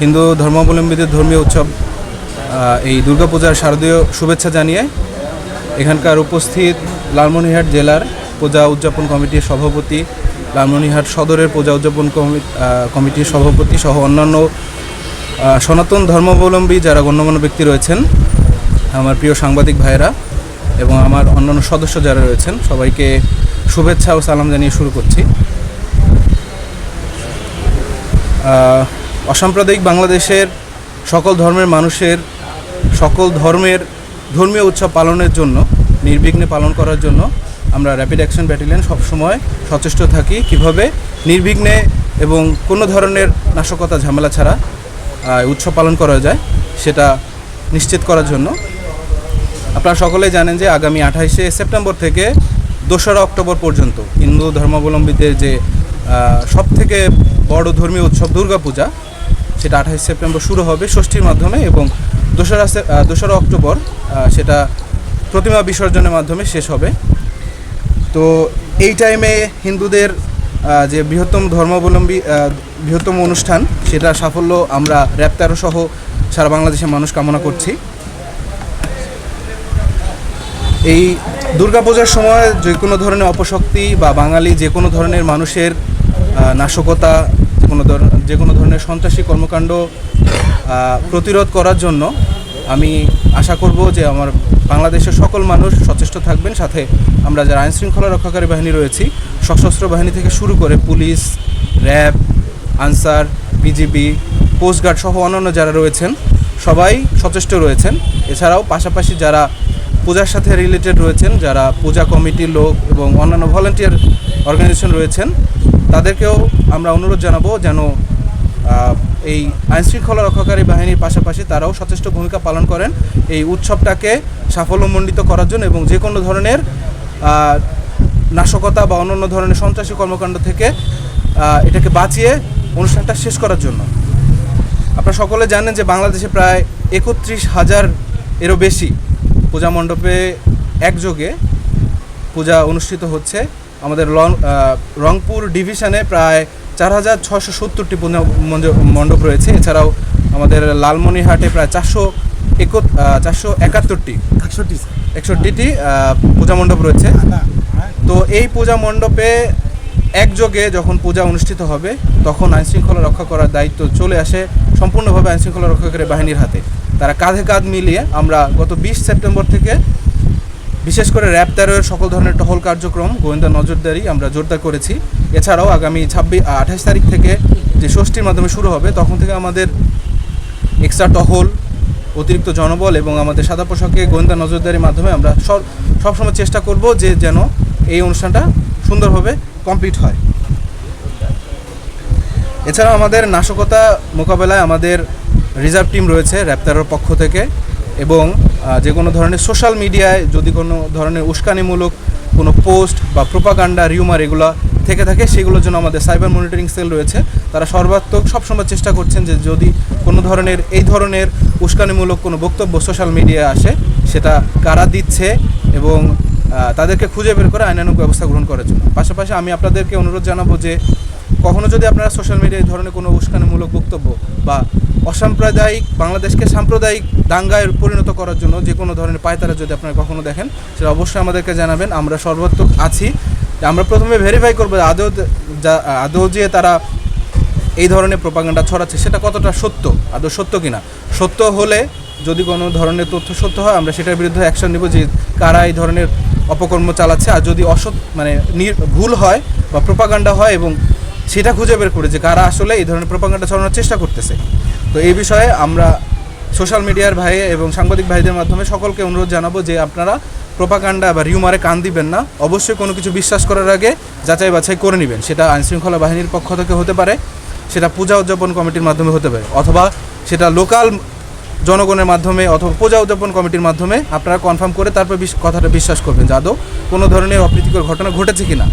হিন্দু ধর্মাবলম্বীদের ধর্মীয় উৎসব এই দুর্গাপূজার শারদীয় শুভেচ্ছা জানিয়ে এখানকার উপস্থিত লালমনিরহাট জেলার পূজা উদযাপন কমিটির সভাপতি, লালমনিরহাট সদরের পূজা উদযাপন কমি- কমিটির সভাপতি সহ অন্যান্য সনাতন ধর্মাবলম্বী যারা গণ্যমান্য ব্যক্তি রয়েছেন, আমার প্রিয় সাংবাদিক ভাইয়েরা এবং আমার অন্যান্য সদস্য যারা রয়েছেন, সবাইকে শুভেচ্ছা ও সালাম জানিয়ে শুরু করছি। অসাম্প্রদায়িক বাংলাদেশের সকল ধর্মের মানুষের, সকল ধর্মের ধর্মীয় উৎসব পালনের জন্য, নির্বিঘ্নে পালন করার জন্য আমরা র্যাপিড অ্যাকশন ব্যাটালিয়ন সবসময় সচেষ্ট থাকি। কীভাবে? নির্বিঘ্নে এবং কোনো ধরনের নাশকতা, ঝামেলা ছাড়া উৎসব পালন করা যায়, সেটা নিশ্চিত করার জন্য। আপনারা সকলেই জানেন যে আগামী আঠাইশে সেপ্টেম্বর থেকে দোসরা অক্টোবর পর্যন্ত হিন্দু ধর্মাবলম্বীদের যে সব থেকে বড় ধর্মীয় উৎসব দুর্গাপূজা সেটা আঠাইশ সেপ্টেম্বর শুরু হবে ষষ্ঠীর মাধ্যমে এবং দোসরা দোসরা অক্টোবর সেটা প্রতিমা বিসর্জনের মাধ্যমে শেষ হবে। তো এই টাইমে হিন্দুদের যে বৃহত্তম ধর্মাবলম্বী বৃহত্তম অনুষ্ঠান সেটা সাফল্য আমরা র্যাপ্তারো সহ সারা বাংলাদেশের মানুষ কামনা করছি। এই দুর্গাপূজার সময় যে কোনো ধরনের অপশক্তি বা বাঙালি যে কোনো ধরনের মানুষের নাশকতা কোনো যে কোনো ধরনের সন্ত্রাসী কর্মকাণ্ড প্রতিরোধ করার জন্য আমি আশা করব যে আমার বাংলাদেশের সকল মানুষ সচেষ্ট থাকবেন। সাথে আমরা যারা আইন শৃঙ্খলা রক্ষাকারী বাহিনী রয়েছি, সশস্ত্র বাহিনী থেকে শুরু করে police, RAB, Ansar, BGB coast guard সহ অন্যান্য যারা রয়েছেন, সবাই সচেষ্ট রয়েছেন। এছাড়াও পাশাপাশি যারা পূজার সাথে রিলেটেড রয়েছেন, যারা পূজা কমিটির লোক এবং অন্যান্য ভলেন্টিয়ার অর্গানাইজেশন রয়েছেন তাদেরকেও আমরা অনুরোধ জানাব যেন এই আইনশৃঙ্খলা রক্ষাকারী বাহিনীর পাশাপাশি তারাও সচেষ্ট ভূমিকা পালন করেন এই উৎসবটাকে সাফল্যমণ্ডিত করার জন্য এবং যে কোনো ধরনের নাশকতা বা অন্যান্য ধরনের সন্ত্রাসী কর্মকাণ্ড থেকে এটাকে বাঁচিয়ে অনুষ্ঠানটা শেষ করার জন্য। আপনারা সকলে জানেন যে বাংলাদেশে প্রায় একত্রিশ হাজার এরও বেশি পূজা মণ্ডপে একযোগে পূজা অনুষ্ঠিত হচ্ছে। আমাদের লং রংপুর ডিভিশনে প্রায় চার হাজার ছশো সত্তরটি মণ্ডপ রয়েছে। এছাড়াও আমাদের লালমনিরহাটে প্রায় চারশো এক চারশো একাত্তরটি একষট্টি একষট্টিটি পূজা মণ্ডপ রয়েছে। তো এই পূজা মণ্ডপে একযোগে যখন পূজা অনুষ্ঠিত হবে তখন আইনশৃঙ্খলা রক্ষা করার দায়িত্ব চলে আসে সম্পূর্ণভাবে আইনশৃঙ্খলা রক্ষাকারী বাহিনীর হাতে। তারা কাঁধে কাঁধ মিলিয়ে আমরা গত বিশ সেপ্টেম্বর থেকে বিশেষ করে র্যাব তেরোয়ের সকল ধরনের টহল কার্যক্রম, গোয়েন্দা নজরদারি আমরা জোরদার করেছি। এছাড়াও আগামী ছাব্বিশ আঠাশ তারিখ থেকে যে ষষ্ঠীর মাধ্যমে শুরু হবে, তখন থেকে আমাদের এক্সট্রা টহল, অতিরিক্ত জনবল এবং আমাদের সাদা পোশাকে গোয়েন্দা নজরদারির মাধ্যমে আমরা সব, সবসময় চেষ্টা করব যে যেন এই অনুষ্ঠানটা সুন্দরভাবে কমপ্লিট হয়। এছাড়াও আমাদের নাশকতা মোকাবেলায় আমাদের রিজার্ভ টিম রয়েছে র্যাপ্তারের পক্ষ থেকে এবং যে কোনো ধরনের সোশ্যাল মিডিয়ায় যদি কোনো ধরনের উস্কানিমূলক কোনো পোস্ট বা প্রোপাগান্ডা রিউমার এগুলো থেকে থাকে, সেগুলোর জন্য আমাদের সাইবার মনিটরিং সেল রয়েছে। তারা সর্বাত্মক সবসময় চেষ্টা করছেন যে যদি কোনো ধরনের এই ধরনের উস্কানিমূলক কোনো বক্তব্য সোশ্যাল মিডিয়ায় আসে, সেটা কারা দিচ্ছে এবং তাদেরকে খুঁজে বের করে আইনানুক ব্যবস্থা গ্রহণ করার জন্য। পাশাপাশি আমি আপনাদেরকে অনুরোধ জানাব যে কখনো যদি আপনারা সোশ্যাল মিডিয়ায় ধরনের কোনো উস্কানিমূলক বক্তব্য বা অসাম্প্রদায়িক, বাংলাদেশকে সাম্প্রদায়িক দাঙ্গায় পরিণত করার জন্য যে কোনো ধরনের পায়তারা যদি আপনারা কখনো দেখেন, সেটা অবশ্যই আমাদেরকে জানাবেন। আমরা সর্বাত্মক আছি। আমরা প্রথমে ভেরিফাই করব আদৌ যা আদৌ যে তারা এই ধরনের প্রোপাগান্ডা ছড়াচ্ছে, সেটা কতটা সত্য? আদৌ সত্য কিনা? সত্য হলে যদি কোনো ধরনের তথ্য সত্য হয়, আমরা সেটার বিরুদ্ধে অ্যাকশন নিব যে কারা এই ধরনের অপকর্ম চালাচ্ছে। আর যদি অসৎ মানে ভুল হয় বা প্রোপাগান্ডা হয় এবং সেটা খুঁজে বের করে যে কারা আসলে এই ধরনের প্রোপাগান্ডা ছড়ানোর চেষ্টা করতেছে। তো এই বিষয়ে আমরা সোশ্যাল মিডিয়ার ভাই এবং সাংবাদিক ভাইদের মাধ্যমে সকলকে অনুরোধ জানাব যে আপনারা প্রোপাগান্ডা বা রিউমারে কান দিবেন না। অবশ্যই কোনো কিছু বিশ্বাস করার আগে যাচাই বাছাই করে নেবেন। সেটা আইনশৃঙ্খলা বাহিনীর পক্ষ থেকে হতে পারে, সেটা পূজা উদযাপন কমিটির মাধ্যমে হতে পারে, অথবা সেটা লোকাল জনগণের মাধ্যমে অথবা পূজা উদযাপন কমিটির মাধ্যমে আপনারা কনফার্ম করে তারপর কথাটা বিশ্বাস করবেন যে আদৌ কোনো ধরনের অপ্রীতিকর ঘটনা ঘটেছে কিনা।